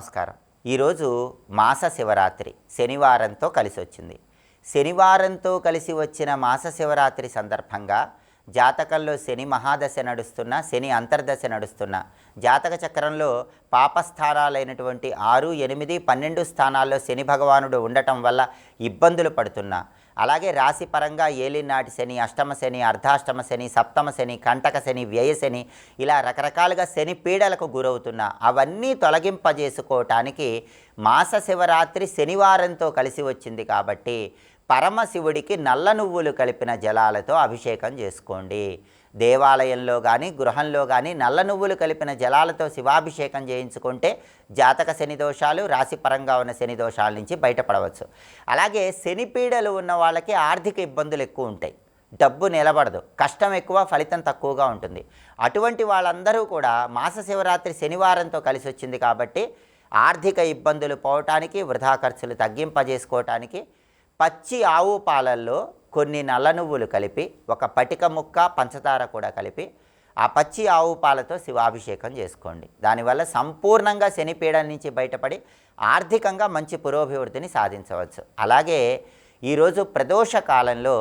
నమస్కారం. ఈరోజు మాస శివరాత్రి శనివారంతో కలిసి వచ్చింది శనివారంతో కలిసి వచ్చిన మాస శివరాత్రి సందర్భంగా జాతకంలో శని మహాదశ నడుస్తున్న శని అంతర్దశ నడుస్తున్న జాతక చక్రంలో పాపస్థానాలైనటువంటి ఆరు ఎనిమిది పన్నెండు స్థానాల్లో శని భగవానుడు ఉండటం వల్ల ఇబ్బందులు పడుతున్నా అలాగే రాశి పరంగా ఏలినాటి శని అష్టమ శని అర్ధాష్టమ శని సప్తమ శని కంటక శని వ్యయ శని ఇలా రకరకాలుగా శని పీడలకు గురవుతున్నా అవన్నీ తొలగింపజేసుకోవటానికి మాస శివరాత్రి శనివారంతో కలిసి వచ్చింది కాబట్టి పరమశివుడికి నల్ల నువ్వులు కలిపిన జలాలతో అభిషేకం చేసుకోండి. దేవాలయంలో కానీ గృహంలో కానీ నల్ల నువ్వులు కలిపిన జలాలతో శివాభిషేకం చేయించుకుంటే జాతక శని దోషాలు రాశిపరంగా ఉన్న శని దోషాల నుంచి బయటపడవచ్చు. అలాగే శని పీడలు ఉన్న వాళ్ళకి ఆర్థిక ఇబ్బందులు ఎక్కువ ఉంటాయి. డబ్బు నిలబడదు. కష్టం ఎక్కువ ఫలితం తక్కువగా ఉంటుంది. అటువంటి వాళ్ళందరూ కూడా మాస శివరాత్రి శనివారంతో కలిసి వచ్చింది కాబట్టి ఆర్థిక ఇబ్బందులు పోవటానికి వృధా ఖర్చులు తగ్గింపజేసుకోవటానికి పచ్చి ఆవు పాలల్లో కొన్ని నల్ల నువ్వులు కలిపి ఒక పటిక ముక్క పంచదార కూడా కలిపి ఆ పచ్చి ఆవు పాలతో శివాభిషేకం చేసుకోండి. దానివల్ల సంపూర్ణంగా శనిపీడల నుంచి బయటపడి ఆర్థికంగా మంచి పురోభివృద్ధిని సాధించవచ్చు. అలాగే ఈరోజు ప్రదోష కాలంలో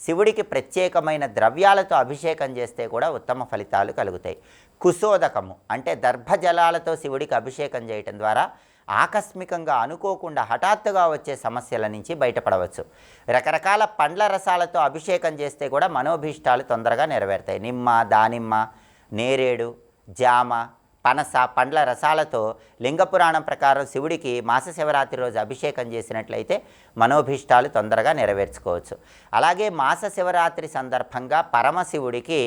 శివుడికి ప్రత్యేకమైన ద్రవ్యాలతో అభిషేకం చేస్తే కూడా ఉత్తమ ఫలితాలు కలుగుతాయి. కుశోదకము అంటే దర్భజలాలతో శివుడికి అభిషేకం చేయటం ద్వారా ఆకస్మికంగా అనుకోకుండా హఠాత్తుగా వచ్చే సమస్యల నుంచి బయటపడవచ్చు. రకరకాల పండ్ల రసాలతో అభిషేకం చేస్తే కూడా మనోభీష్టాలు తొందరగా నెరవేరుతాయి. నిమ్మ దానిమ్మ నేరేడు జామ పనస పండ్ల రసాలతో లింగపురాణం ప్రకారం శివుడికి మాస శివరాత్రి రోజు అభిషేకం చేసినట్లయితే మనోభీష్టాలు తొందరగా నెరవేర్చుకోవచ్చు. అలాగే మాస శివరాత్రి సందర్భంగా పరమశివుడికి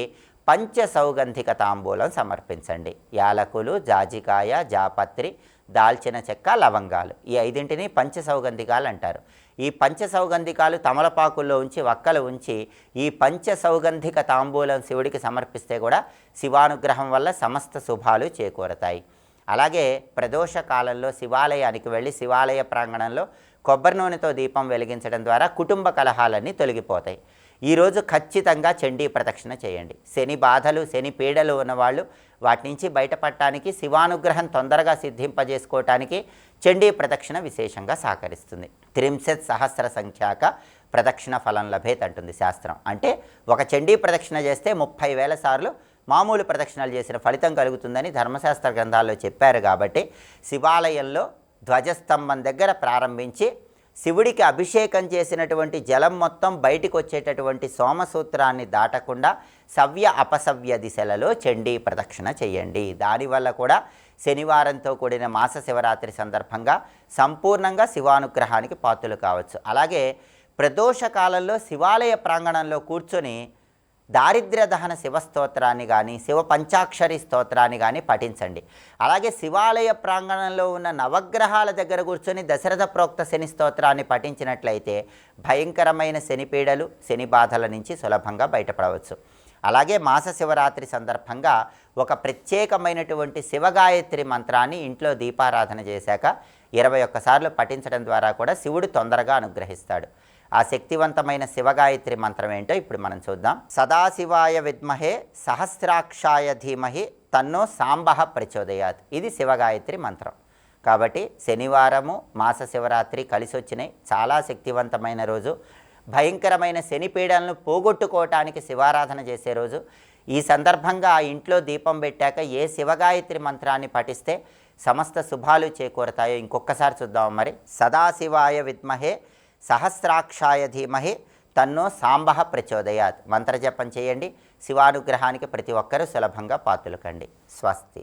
పంచ సౌగంధిక తాంబూలం సమర్పించండి. యాలకులు జాజికాయ జాపత్రి దాల్చిన చెక్క లవంగాలు. ఈ ఐదింటిని పంచ సౌగంధికాలు అంటారు. ఈ పంచ సౌగంధికాలు తమలపాకుల్లో ఉంచి వక్కలు ఉంచి ఈ పంచ సౌగంధిక తాంబూలం శివుడికి సమర్పిస్తే కూడా శివానుగ్రహం వల్ల సమస్త శుభాలు చేకూరతాయి. అలాగే ప్రదోష కాలంలో శివాలయానికి వెళ్ళి శివాలయ ప్రాంగణంలో కొబ్బరి నూనెతో దీపం వెలిగించడం ద్వారా కుటుంబ కలహాలన్నీ తొలగిపోతాయి. ఈరోజు ఖచ్చితంగా చండీ ప్రదక్షిణ చేయండి. శని బాధలు శని పీడలు ఉన్నవాళ్ళు వాటి నుంచి బయటపడటానికి శివానుగ్రహం తొందరగా సిద్ధింపజేసుకోవటానికి చండీ ప్రదక్షిణ విశేషంగా సహకరిస్తుంది. త్రింశత్ సహస్ర సంఖ్యాక ప్రదక్షిణ ఫలం లభేత్ అంటుంది శాస్త్రం. అంటే ఒక చండీ ప్రదక్షిణ చేస్తే ముప్పై వేల సార్లు మామూలు ప్రదక్షిణలు చేసిన ఫలితం కలుగుతుందని ధర్మశాస్త్ర గ్రంథాల్లో చెప్పారు కాబట్టి శివాలయంలో ధ్వజస్తంభం దగ్గర ప్రారంభించి శివుడికి అభిషేకం చేసినటువంటి జలం మొత్తం బయటికి వచ్చేటటువంటి సోమసూత్రాన్ని దాటకుండా సవ్య అపసవ్య దిశలలో చండీ ప్రదక్షిణ చేయండి. దానివల్ల కూడా శనివారంతో కూడిన మాస శివరాత్రి సందర్భంగా సంపూర్ణంగా శివానుగ్రహానికి పాత్రలు కావచ్చు. అలాగే ప్రదోష కాలంలో శివాలయ ప్రాంగణంలో కూర్చొని దారిద్ర్య దహన శివస్తోత్రాన్ని కానీ శివ పంచాక్షరి స్తోత్రాన్ని కానీ పఠించండి. అలాగే శివాలయ ప్రాంగణంలో ఉన్న నవగ్రహాల దగ్గర కూర్చొని దశరథ ప్రోక్త శని స్తోత్రాన్ని పఠించినట్లయితే భయంకరమైన శని పీడలు శని బాధల నుంచి సులభంగా బయటపడవచ్చు. అలాగే మాస శివరాత్రి సందర్భంగా ఒక ప్రత్యేకమైనటువంటి శివగాయత్రి మంత్రాన్ని ఇంట్లో దీపారాధన చేశాక ఇరవై ఒక్కసార్లు పఠించడం ద్వారా కూడా శివుడు తొందరగా అనుగ్రహిస్తాడు. ఆ శక్తివంతమైన శివగాయత్రి మంత్రం ఏంటో ఇప్పుడు మనం చూద్దాం. సదాశివాయ విద్మహే సహస్రాక్షాయ ధీమహి తన్నో సాంబహ ప్రచోదయాత్. ఇది శివగాయత్రి మంత్రం. కాబట్టి శనివారము మాస శివరాత్రి కలిసి వచ్చినాయి. చాలా శక్తివంతమైన రోజు. భయంకరమైన శనిపీడలను పోగొట్టుకోవటానికి శివారాధన చేసే రోజు. ఈ సందర్భంగా ఆ ఇంట్లో దీపం పెట్టాక ఏ శివగాయత్రి మంత్రాన్ని పఠిస్తే సమస్త శుభాలు చేకూరతాయో ఇంకొకసారి చూద్దాం మరి. సదాశివాయ విద్మహే సహస్రాక్షాయ ధీమహి తన్నో సాంబహ ప్రచోదయాత్. మంత్రజపం చేయండి. శివానుగ్రహానికి ప్రతి ఒక్కరూ సులభంగా పాతులకండి. స్వస్తి.